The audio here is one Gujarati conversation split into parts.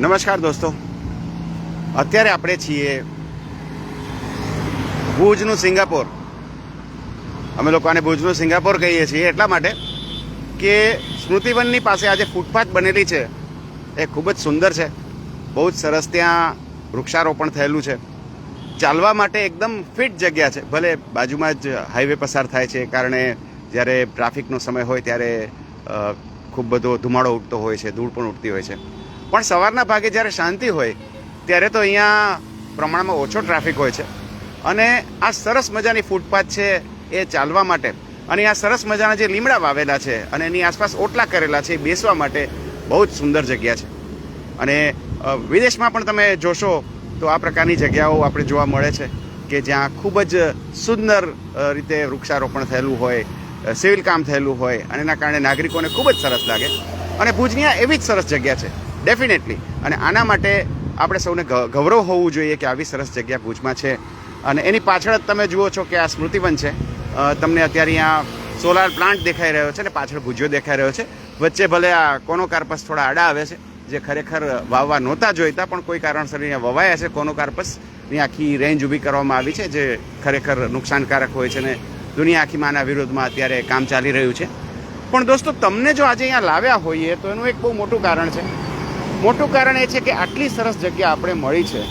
નમસ્કાર દોસ્તો. અત્યારે આપણે છીએ ભુજનું સિંગાપોર. અમે લોકો આને ભુજનું સિંગાપોર કહીએ છીએ એટલા માટે કે સ્મૃતિવનની પાસે આજે ફૂટપાથ બનેલી છે. એ ખૂબ જ સુંદર છે. બહુ જ સરસ ત્યાં વૃક્ષારોપણ થયેલું છે. ચાલવા માટે એકદમ ફિટ જગ્યા છે. ભલે બાજુમાં જ હાઈવે પસાર થાય છે. કારણે જ્યારે ટ્રાફિકનો સમય હોય ત્યારે ખૂબ બધો ધુમાડો ઉડતો હોય છે, ધૂળ પણ ઉડતી હોય છે. પણ સવારના ભાગે જ્યારે શાંતિ હોય, ત્યારે તો અહીંયા પ્રમાણમાં ઓછો ટ્રાફિક હોય છે. અને આ સરસ મજાની ફૂટપાથ છે એ ચાલવા માટે. અને આ સરસ મજાના જે લીમડા વાવેલા છે અને એની આસપાસ ઓટલા કરેલા છે એ બેસવા માટે બહુ જ સુંદર જગ્યા છે. અને વિદેશમાં પણ તમે જોશો તો આ પ્રકારની જગ્યાઓ આપણે જોવા મળે છે કે જ્યાં ખૂબ જ સુંદર રીતે વૃક્ષારોપણ થયેલું હોય સિવિલ કામ થયેલું હોય અને એના કારણે નાગરિકોને ખૂબ જ સરસ લાગે. અને ભુજની આ એવી જ સરસ જગ્યા છે. ડેફિનેટલી અને આના માટે આપણે સૌને ગૌરવ હોવું જોઈએ કે આવી સરસ જગ્યા ભુજમાં છે. અને એની પાછળ જ તમે જુઓ છો કે આ સ્મૃતિવન છે. તમને અત્યારે અહીંયા સોલાર પ્લાન્ટ દેખાઈ રહ્યો છે અને પાછળ ભુજિયો દેખાઈ રહ્યો છે. વચ્ચે ભલે આ કોનો કાર્પસ થોડા આડા આવે છે, જે ખરેખર વાવવા નહોતા જોઈતા, પણ કોઈ કારણસર અહીંયા વવાયા છે કોનો કાર્પસ. ની આખી રેન્જ ઊભી કરવામાં આવી છે, જે ખરેખર નુકસાનકારક હોય છે અને દુનિયા આખીમાં આના વિરોધમાં અત્યારે કામ ચાલી રહ્યું છે. પણ દોસ્તો, તમને જો આજે અહીંયા લાવ્યા હોઈએ તો એનું એક બહુ મોટું કારણ છે. મોટું કારણ એ છે કે આટલી સરસ જગ્યા આપણે મળી છે.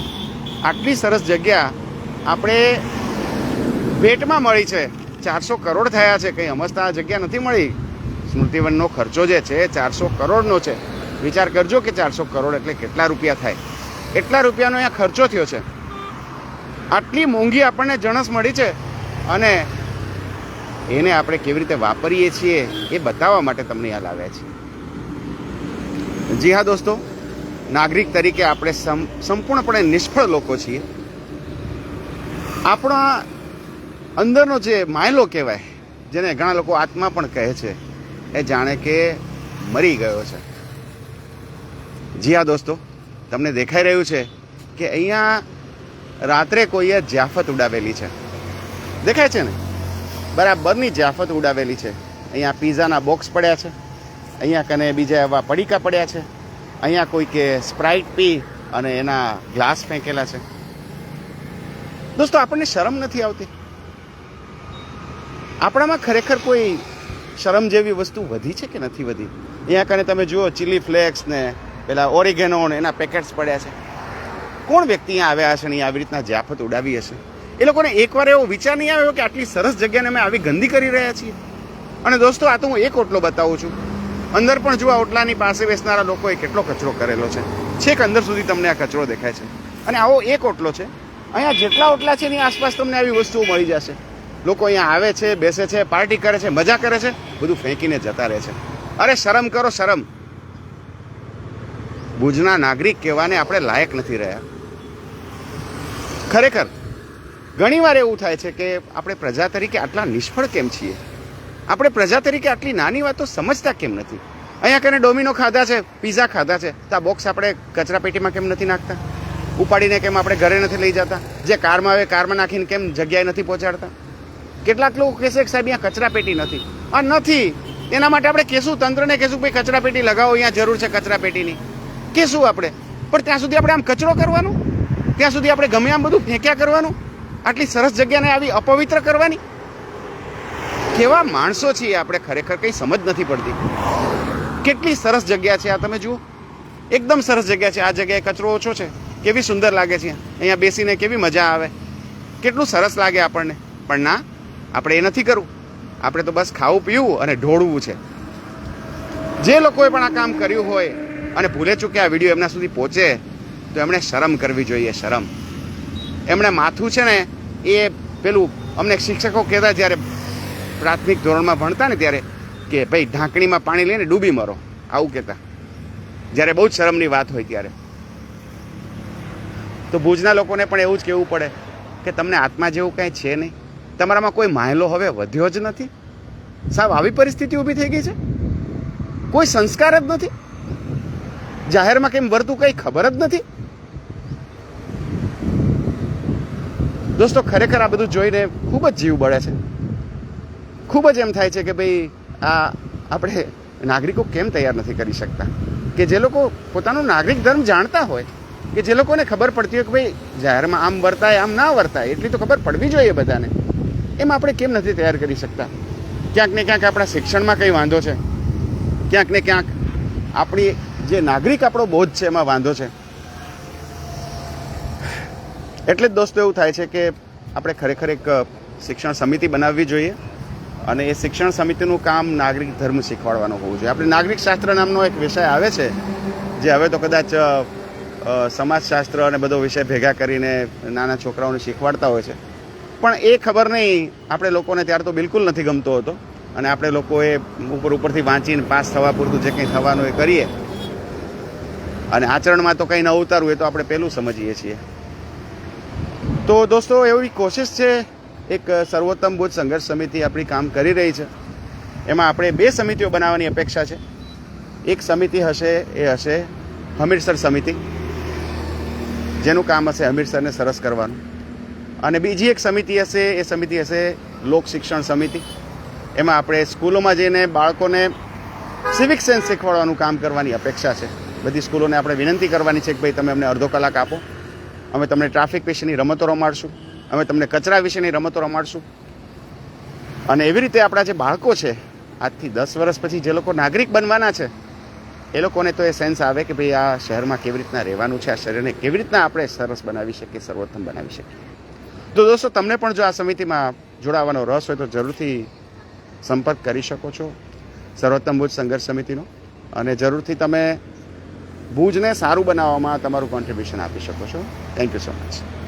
આટલી સરસ જગ્યા આપણે ભેટમાં મળી છે. ચારસો કરોડ થયા છે. કંઈ અમસ્તા જગ્યા નથી મળી. સ્મૃતિવનનો ખર્ચો જે છે, ચારસો કરોડનો છે. વિચાર કરજો કે ચારસો કરોડ એટલે કેટલા રૂપિયા થાય. એટલા રૂપિયાનો અહીંયા ખર્ચો થયો છે. આટલી મોંઘી આપણને જણસ મળી છે અને એને આપણે કેવી રીતે વાપરીએ છીએ એ બતાવવા માટે તમને યાદ આવ્યા છે જી હા દોસ્તો નાગરિક તરીકે આપણે સંપૂર્ણપણે નિષ્ફળ લોકો છીએ. આપણા અંદરનો જે માયલો કહેવાય, જેને ઘણા લોકો આત્મા પણ કહે છે, એ જાણે કે મરી ગયો છે. જી હા દોસ્તો, તમને દેખાઈ રહ્યું છે કે અહીંયા રાત્રે કોઈએ જાફત ઉડાવેલી છે. દેખાય છે ને? બરાબરની જાફત ઉડાવેલી છે. અહીંયા પીઝાના બોક્સ પડ્યા છે. અહીંયા કને બીજા એવા પડીકા પડ્યા છે. અહીંયા કોઈ કે સ્પ્રાઇટ પી અને એના ગ્લાસ ફેંકેલા છે. દોસ્તો, આપણને શરમ નથી આવતી. આપણામાં ખરેખર કોઈ શરમ જેવી વસ્તુ વધી છે કે નથી વધી? અહીંયા કને તમે જુઓ ચીલી ફ્લેક્સ ને પેલા ઓરિગેનો ને એના પેકેટ્સ પડ્યા છે. કોણ વ્યક્તિ અહીંયા આવ્યા હશે ને આવી રીતના જાફત ઉડાવી હશે? એ લોકોને એકવાર એવો વિચાર નહીં આવ્યો કે આટલી સરસ જગ્યાને અમે આવી ગંદી કરી રહ્યા છીએ? અને દોસ્તો, આ તો હું એક ઓટલો બતાવું છું. અંદર પણ જો ઓટલાની પાસે બેસનારા લોકોએ કેટલો કચરો કરેલો છે. છેક અંદર સુધી તમને આ કચરો દેખાય છે. અને આવો એક ઓટલો છે. અહીંયા જેટલા ઓટલા છે એની આસપાસ તમને આવી વસ્તુઓ મળી જશે. લોકો અહીંયા આવે છે, બેસે છે, પાર્ટી કરે છે, મજા કરે છે, બધું ફેંકીને જતા રહે છે. અરે શરમ કરો, શરમ. ભુજના નાગરિક કહેવાને આપણે લાયક નથી રહ્યા. ખરેખર, ઘણીવાર એવું થાય છે કે આપણે પ્રજા તરીકે આટલા નિષ્ફળ કેમ છીએ? આપણે પ્રજા તરીકે આટલી નાની વાતો સમજતા કેમ નથી? અહીંયા કને ડોમિનો ખાધા છે, પીઝા ખાધા છે, તો આ બોક્સ આપણે કચરા પેટીમાં કેમ નથી નાખતા? ઉપાડીને કેમ આપણે ઘરે નથી લઈ જતા? જે કારમાં આવે કારમાં નાખીને કેમ જગ્યાએ નથી પહોંચાડતા? કેટલાક લોકો કહેશે કે સાહેબ, અહીંયા કચરા પેટી નથી. આ નથી. એના માટે આપણે કહેશું તંત્રને કહેશું ભાઈ કચરા પેટી લગાવો, અહીંયા જરૂર છે કચરા પેટીની. કહેશું આપણે? પણ ત્યાં સુધી આપણે આમ કચરો કરવાનું? ત્યાં સુધી આપણે ગમે આમ બધું ફેંક્યા કરવાનું? આટલી સરસ જગ્યાને આવી અપવિત્ર કરવાની? કેવા માણસો છીએ આપણે ખરેખર કંઈ સમજ નથી પડતી. કેટલી સરસ જગ્યા છે આ, તમે જુઓ. એકદમ સરસ જગ્યા છે. આ જગ્યાએ કચરો ઓછો છે. કેવી સુંદર લાગે છે. અહીંયા બેસીને કેવી મજા આવે. કેટલું સરસ લાગે આપણને. પણ ના, આપણે એ નથી કરવું. આપણે તો બસ ખાવું, પીવું અને ઢોળવું છે. જે લોકોએ પણ આ કામ કર્યું હોય અને ભૂલે ચૂકે આ વીડિયો એમના સુધી પહોંચે, તો એમણે શરમ કરવી જોઈએ, શરમ. એમણે માથું છે ને, એ પેલું અમને શિક્ષકો કહેતા જ્યારે પ્રાથમિક ધોરણમાં ભણતા ને ત્યારે કે ભાઈ ઢાંકણીમાં પાણી લઈને ડૂબી મરો. આવું કહેતા. જ્યારે બહુ જ શરમની વાત હોય ત્યારે. તો ભુજના લોકોને પણ એવું જ કહેવું પડે કે તમને આત્મા જેવું કાંઈ છે નહીં. તમારામાં કોઈ માયલો હવે વધ્યો જ નથી. સાહેબ આવી પરિસ્થિતિ ઊભી થઈ ગઈ છે. કોઈ સંસ્કાર જ નથી. જાહેરમાં કેમ વર્તું કંઈ ખબર જ નથી. દોસ્તો, ખરેખર આ બધું જોઈને ખૂબ જ જીવ બળે છે. ખૂબ જ એમ થાય છે કે ભાઈ આ આપણે નાગરિકો કેમ તૈયાર નથી કરી શકતા? કે જે લોકો પોતાનો નાગરિક ધર્મ જાણતા હોય, કે જે લોકોને ખબર પડતી હોય કે ભાઈ જાહેરમાં આમ વર્તાય, આમ ના વર્તાય, એટલી તો ખબર પડવી જોઈએ બધાને. એમ આપણે કેમ નથી તૈયાર કરી શકતા? ક્યાંક ને ક્યાંક આપણા શિક્ષણમાં કંઈ વાંધો છે. ક્યાંક ને ક્યાંક આપણી જે નાગરિક આપણો બોધ છે એમાં વાંધો છે. એટલે જ દોસ્તો એવું થાય છે કે આપણે ખરેખર એક શિક્ષણ સમિતિ બનાવવી જોઈએ. અને એ શિક્ષણ સમિતિનું કામ નાગરિક ધર્મ શીખવાડવાનું હોવું જોઈએ. આપણે નાગરિક શાસ્ત્ર નામનો એક વિષય આવે છે, જે હવે તો કદાચ સમાજશાસ્ત્ર અને બધો વિષય ભેગા કરીને નાના છોકરાઓને શીખવાડતા હોય છે. પણ એ ખબર નહીં, આપણે લોકોને ત્યાર તો બિલકુલ નથી ગમતો હતો. અને આપણે લોકો એ ઉપર ઉપરથી વાંચીને પાસ થવા પૂરતું જે કંઈ થવાનું એ કરીએ. અને આચરણમાં તો કંઈ ન ઉતારવું, એ તો આપણે પહેલું સમજીએ છીએ. તો દોસ્તો, એવી કોશિશ છે એક સર્વોત્તમ બુદ્ધ સંઘર્ષ સમિતિ આપણી કામ કરી રહી છે. એમાં આપણે બે સમિતિઓ બનાવવાની અપેક્ષા છે. એક સમિતિ હશે, એ હશે હમીરસર સમિતિ, જેનું કામ હશે હમીરસરને સરસ કરવાનું. અને બીજી એક સમિતિ હશે, એ સમિતિ હશે લોક શિક્ષણ સમિતિ. એમાં આપણે સ્કૂલોમાં જઈને બાળકોને સિવિક સેન્સ શીખવાડવાનું કામ કરવાની અપેક્ષા છે. બધી સ્કૂલોને આપણે વિનંતી કરવાની છે કે ભાઈ તમે અમને અડધો કલાક આપો. અમે તમને ટ્રાફિક વિશેની રમતો રમાડશું. અમે તમને કચરા વિશેની રમતો રમાડશું. અને એવી રીતે આપણા જે બાળકો છે, આજથી દસ વર્ષ પછી જે લોકો નાગરિક બનવાના છે, એ લોકોને તો એ સેન્સ આવે કે ભાઈ આ શહેરમાં કેવી રીતના રહેવાનું છે, આ શહેરને કેવી રીતના આપણે સરસ બનાવી શકીએ, સર્વોત્તમ બનાવી શકીએ. તો દોસ્તો, તમને પણ જો આ સમિતિમાં જોડાવાનો રસ હોય તો જરૂરથી સંપર્ક કરી શકો છો. સર્વોત્તમ ભુજ સંઘર્ષ સમિતિનો. અને જરૂરથી તમે ભુજને સારું બનાવવામાં તમારું કોન્ટ્રીબ્યુશન આપી શકો છો. Thank you so much